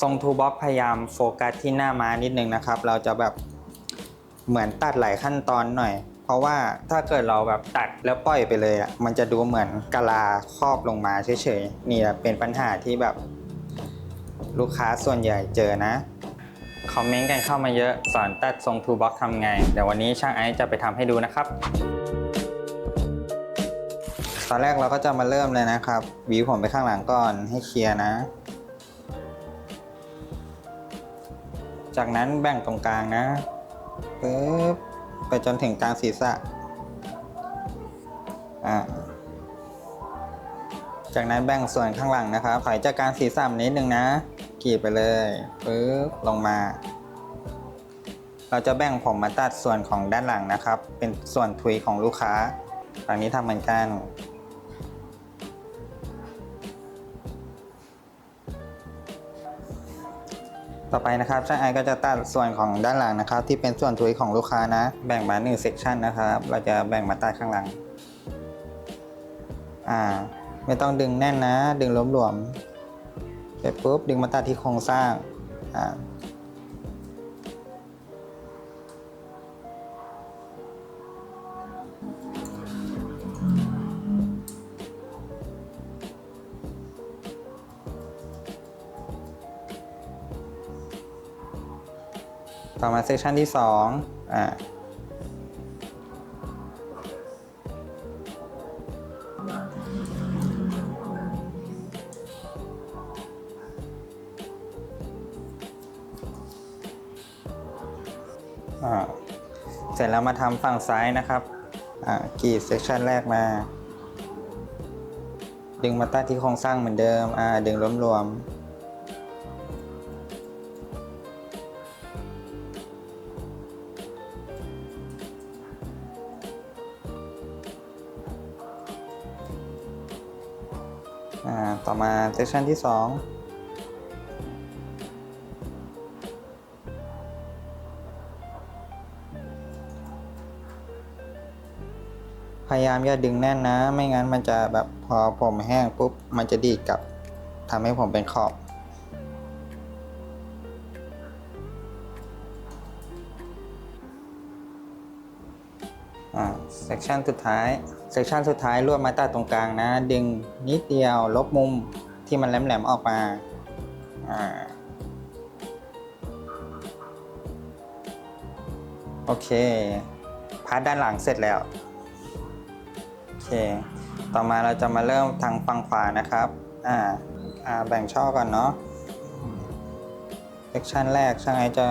ทรงทูบ็อกพยายามโฟกัสที่หน้าม้านิดนึงนะครับ เราจะแบบเหมือนตัดหลายขั้นตอนหน่อย เพราะว่าถ้าเกิดเราแบบตัดแล้วปล่อยไปเลยอะมันจะดูเหมือนกะลาครอบลงมาเฉยๆนี่เป็นปัญหาที่แบบลูกค้าส่วนใหญ่เจอนะ คอมเมนต์กันเข้ามาเยอะ สอนตัดทรงทูบ็อกทำไง เดี๋ยววันนี้ช่างไอซ์จะไปทำให้ดูนะครับตอนแรกเราก็จะมาเริ่มเลยนะครับหวีผมไปข้างหลังก่อนให้เคลียร์นะ จากนั้นแบ่งตรงกลางนะปึ๊บไปจนถึงกลางศีรษะอ่าจากนั้นแบ่งส่วนข้างหลังนะครับถอยจากกลางศีรษะนิดนึงนะกรีดไปเลยปึ๊บลงมา เราจะแบ่งผมมาตัดส่วนของด้านหลังนะครับ เป็นส่วนทุยของลูกค้าฝั่งนี้ทำเหมือนกัน ต่อไปนะครับช่างไอก็จะตัดส่วนของด้านหลังนะครับ ที่เป็นส่วนทุยของลูกค้านะ แบ่งมาหนึ่งเซกชันนะครับ เราจะแบ่งมาตัดข้างหลัง อ่า ไม่ต้องดึงแน่นนะ ดึงหลวมๆเสร็จปุ๊บดึงมาตัดที่โครงสร้าง อ่า ต่อมาเซกชันที่สองอ่าเสร็จแล้วมาทำฝั่งซ้ายนะครับอ่ากรีดเซกชันแรกมา ดึงมาตัดที่โครงสร้างเหมือนเดิมอ่าดึงรวมๆ ต่อมาเซกชันที่สองพยายามอย่าดึงแน่นนะ ไม่งั้นมันจะแบบพอผมแห้งปุ๊บ มันจะดีดกลับทำให้ผมเป็นขอบอ่าเซกชันสุดท้าย เซกชันสุดท้ายรวบมาตัดตรงกลางนะ ดึงนิดเดียวลบมุมที่มันแหลมๆออกมาอโอเค พาร์ทด้านหลังเสร็จแล้ว โอเค ต่อมาเราจะมาเริ่มทางฝั่งขวานะครับ อ่า อ่า แบ่งช่อก่อนเนาะเซกชันแรกช่างไอจะ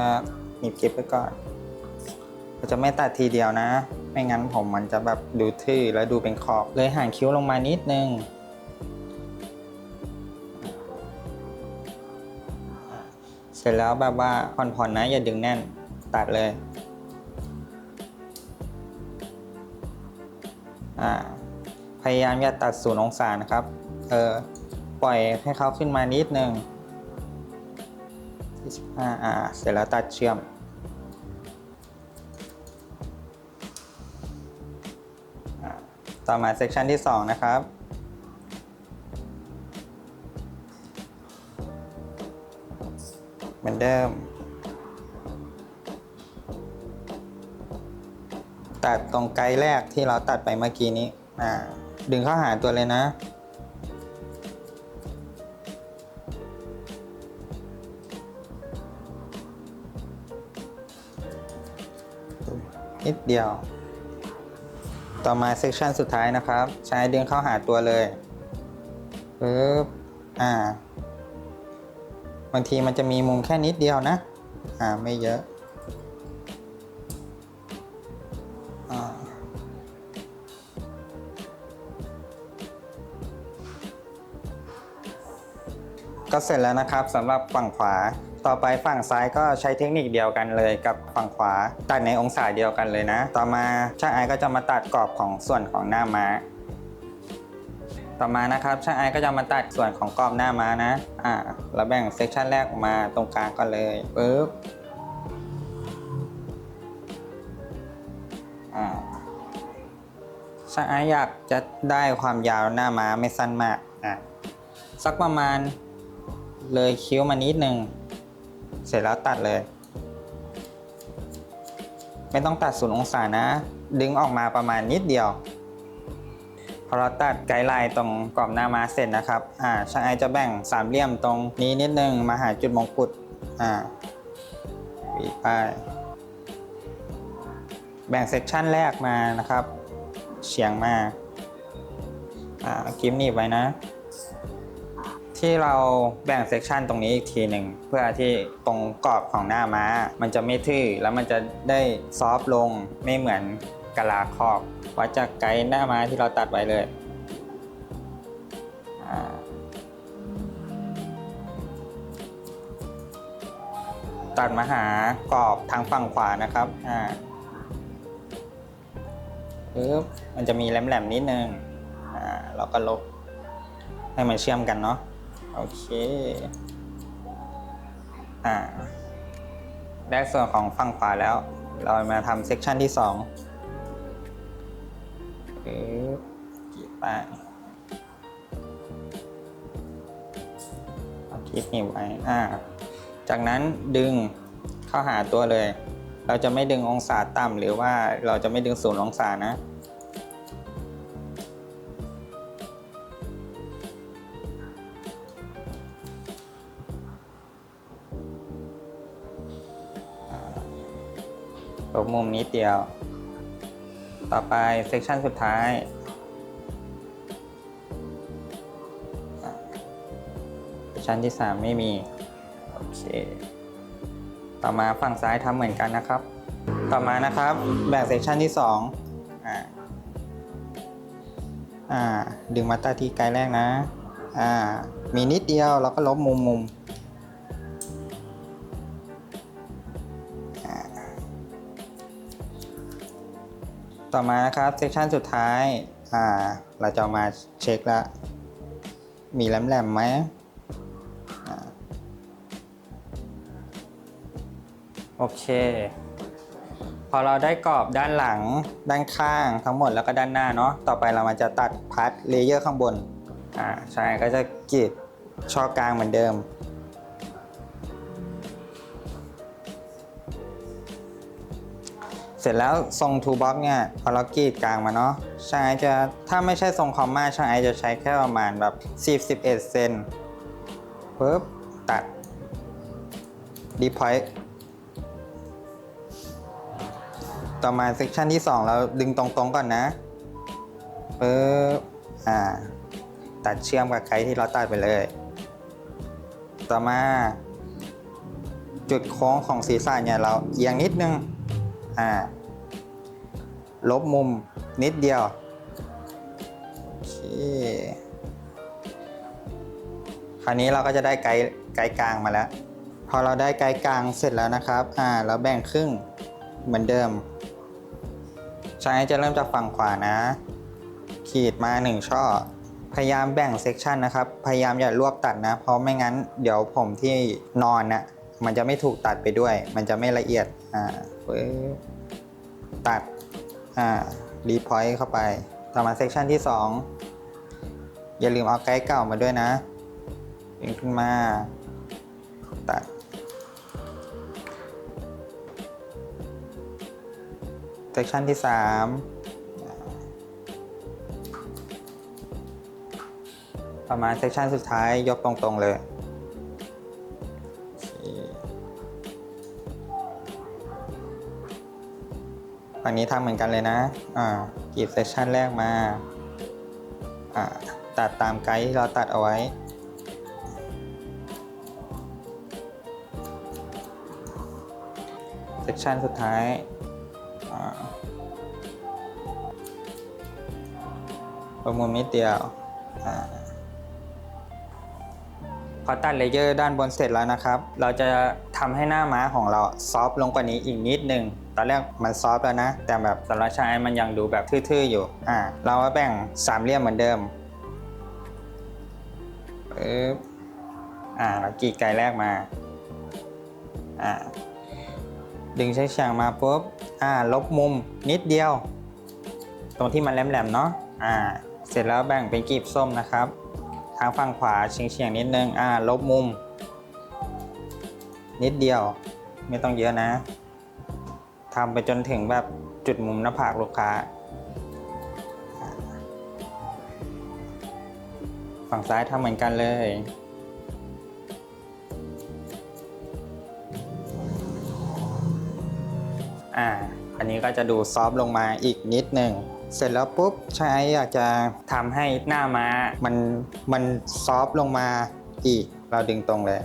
หนีบเกิฟไว้ก่อน เราจะไม่ตัดทีเดียวนะ ไม่งั้นผมมันจะแบบดูทื่อแล้วดูเป็นขอบเลยห่างคิ้วลงมานิดนึงเสร็จแล้วแบบว่าผ่อนๆนะอย่าดึงแน่นตัดเลยอ่าพยายามอย่าตัดศูนย์องศานะครับเออปล่อยให้เขาขึ้นมานิดนึง45อ่าเสร็จแล้วตัดเชื่อม ต่อมาเซกชันที่ 2 นะครับ เหมือนเดิม ตัดตรงไกลแรกที่เราตัดไปเมื่อกี้นี้ดึงเข้าหาตัวเลยนะ นิดเดียว ต่อมาเซกชันสุดท้ายนะครับ ใช้ดึงเข้าหาตัวเลยปึ๊บอ่า บางทีมันจะมีมุมแค่นิดเดียวนะ อ่า ไม่เยอะ ก็เสร็จแล้วนะครับสำหรับฝั่งขวา ต่อไปฝั่งซ้ายก็ใช้เทคนิคเดียวกันเลยกับฝั่งขวา ตัดในองศาเดียวกันเลยนะ ต่อมาช่างไอก็จะมาตัดกรอบของส่วนของหน้าม้าต่อมานะครับช่างไอก็จะมาตัดส่วนของกรอบหน้าม้านะ อ่าเราแบ่งเซกชันแรกออกมาตรงกลางก่อนเลยปึ๊บอ่าช่างไออยากจะได้ความยาวหน้าม้าไม่สั้นมากอะสักประมาณ เลยคิ้วมานิดนึงเสร็จแล้วตัดเลย ไม่ต้องตัดศูนย์องศานะ ดึงออกมาประมาณนิดเดียว พอเราตัดไกด์ไลน์ตรงกรอบหน้ามาเสร็จนะครับ อ่า ช่างไอจะแบ่งสามเหลี่ยมตรงนี้นิดนึง มาหาจุดมงกุฎ อ่าวีไปแบ่งเซกชันแรกมานะครับ เฉียงมา อ่ากิมหนีบไว้นะ ที่เราแบ่งเซกชันตรงนี้อีกทีหนึ่งเพื่อที่ตรงกรอบของหน้าม้า มันจะไม่ทื่อแล้วมันจะได้ซอฟต์ลงไม่เหมือนกะลาคอบวัดจากไกด์หน้าม้าที่เราตัดไว้เลยตัดมาหากรอบทางฝั่งขวานะครับอ่าปึ๊บมันจะมีแหลมๆนิดนึงอ่าเราก็ลบให้มันเชื่อมกันเนาะ โอเคอ่าได้ส่วนของฝั่งขวาแล้ว เรามาทำเซกชันที่สองปึ๊บกีดไปเอาคลิปนี้ไว้อ่าจากนั้นดึงเข้าหาตัวเลย เราจะไม่ดึงองศาต่ำหรือว่าเราจะไม่ดึงศูนย์องศานะ ลบมุมนิดเดียว ต่อไปเซกชันสุดท้ายเซกชันที่ 3 ไม่มี โอเค ต่อมาฝั่งซ้ายทำเหมือนกันนะครับ ต่อมานะครับแบ่งเซกชันที่2อ่าอ่าดึงมาตัดที่ไกลแรกนะ อ่า มีนิดเดียวเราก็ลบมุมมุม ต่อมานะครับเซกชันสุดท้ายอ่าเราจะมาเช็คละมีแหลมๆไหมอ่าโอเค พอเราได้กรอบด้านหลังด้านข้างทั้งหมดแล้วก็ด้านหน้าเนาะต่อไปเรามาจะตัดพาร์ทเลเยอร์ข้างบนอ่าใช่ก็จะกรีดช่อกลางเหมือนเดิม เสร็จแล้วทรงทูบ็อกเนี่ยพอเรากรีดกลางมาเนาะช่างไอจะถ้าไม่ใช่ทรงคอมมาช่างไอจะใช้แค่ประมาณแบบ10 11เซนปุ๊บตัดดีพอยต์ต่อมาเซกชันที่ 2 เราดึงตรงๆก่อนนะปุ๊บอ่า ตัดเชื่อมกับไกด์ที่เราตัดไปเลย ต่อมา จุดโค้งของศีรษะเนี่ยเราเอียงนิดนึง อ่า ลบมุมนิดเดียว โอเค คราวนี้เราก็จะได้ไกด์ไกด์กลางมาแล้ว พอเราได้ไกด์กลางเสร็จแล้วนะครับ อ่า เราแบ่งครึ่งเหมือนเดิมช่างจะเริ่มจากฝั่งขวานะ ขีดมาหนึ่งช่อ พยายามแบ่งเซกชันนะครับ พยายามอย่ารวบตัดนะ เพราะไม่งั้นเดี๋ยวผมที่นอนนะ่ะมันจะไม่ถูกตัดไปด้วย มันจะไม่ละเอียด อ่า ตัดอ่ารีพอยต์เข้าไป ต่อมาเซกชันที่ 2 อย่าลืมเอาไกด์เก่ามาด้วยนะดึงขึ้นมา ตัดเซกชันที่ 3 ประมาณเซกชันสุดท้ายยกตรงๆเลย งนี้ทำเหมือนกันเลยนะอ่ากรีดเซสชันแรกมาอ่าตัดตามไกด์ที่เราตัดเอาไว้เซสชันสุดท้ายอ่าประมุมนิดเดียวอ่าพอตัดเลเยอร์ด้านบนเสร็จแล้วนะครับ เราจะทำให้หน้าม้าของเราซอฟต์ลงกว่านี้อีกนิดนึง ตอนแรกมันซอฟต์แล้วนะ แต่แบบสำหรับชายมันยังดูแบบทื่อๆอยู่อ่าเราาแบ่งสามเหลี่ยมเหมือนเดิมปึ๊บอ่าเรากรีดไกลแรกมาอ่าดึงเฉียงๆมาปุ๊บอ่าลบมุมนิดเดียว ตรงที่มันแหลมๆเนาะอ่าเสร็จแล้วแบ่งเป็นกรีบส้มนะครับ ทางฝั่งขวาเฉียงๆนิดนึงอ่าลบมุม นิดเดียวไม่ต้องเยอะนะ ทำไปจนถึงแบบจุดมุมหน้าผากลูกค้า ฝั่งซ้ายทำเหมือนกันเลยอ่าอันนี้ก็จะดูซอฟต์ลงมาอีกนิดหนึ่งเสร็จแล้วปุ๊บใช้อยากจะทำให้หน้าม้ามันมันซอฟต์ลงมาอีก เราดึงตรงเลย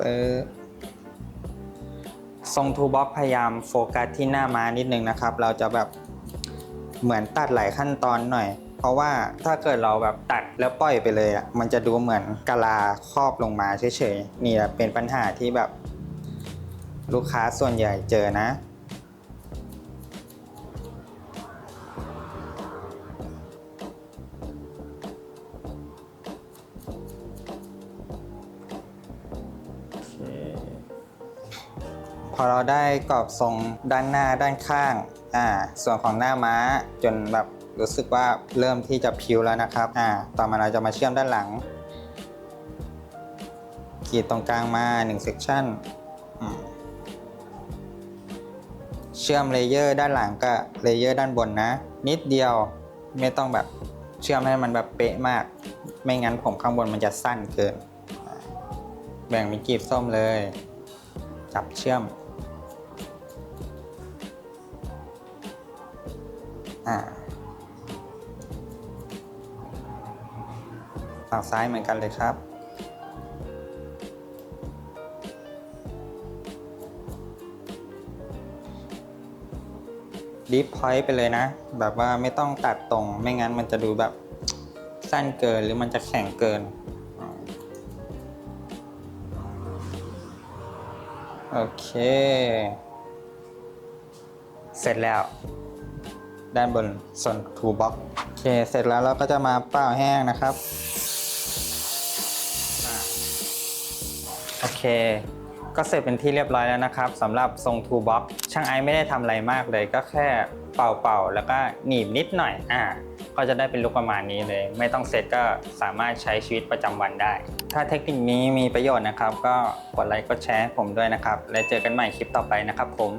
ปึ๊บ ทรงทูบ็อกพยายามโฟกัสที่หน้าม้านิดนึงนะครับ เราจะแบบเหมือนตัดหลายขั้นตอนหน่อย เพราะว่าถ้าเกิดเราแบบตัดแล้วปล่อยไปเลยอะมันจะดูเหมือนกะลาครอบลงมาเฉยๆนี่แหละเป็นปัญหาที่แบบลูกค้าส่วนใหญ่เจอนะ อเราได้กรอบทรงด้านหน้าด้านข้างอ่าส่วนของหน้าม้าจนแบบรู้สึกว่าเริ่มที่จะพิวแล้วนะครับอ่าต่อมาเราจะมาเชื่อมด้านหลังขีดตรงกลางมา1 section เชื่อมเลเยอร์ด้านหลังกับเลเยอร์ด้านบนนะ นิดเดียวไม่ต้องแบบเชื่อมให้มันแบบเป๊ะมาก ไม่งั้นผมข้างบนมันจะสั้นเกิน แบ่งเป็นกลีบส้มเลย จับเชื่อม อ่าฝั่งซ้ายเหมือนกันเลยครับ ดิฟพอยต์ไปเลยนะ แบบว่าไม่ต้องตัดตรง ไม่งั้นมันจะดูแบบสั้นเกินหรือมันจะแข็งเกิน โอเค เสร็จแล้ว ด้านบนส่วนทูบ็อกโอเคเสร็จแล้วเราก็จะมาเป้าแห้งนะครับโอเคก็เสร็จเป็นที่เรียบร้อยแล้วนะครับสำหรับทรงทูบ็อกช่างไอซ์ไม่ได้ทำอะไรมากเลยก็แค่เป่าๆแล้วก็หนีบนิดหน่อยอ่าก็จะได้เป็นลุคประมาณนี้เลย ไม่ต้องเสร็จก็สามารถใช้ชีวิตประจำวันได้ ถ้าเทคนิคนี้มีประโยชน์นะครับ ก็กดไลค์กดแชร์ผมด้วยนะครับ และเจอกันใหม่คลิปต่อไปนะครับผม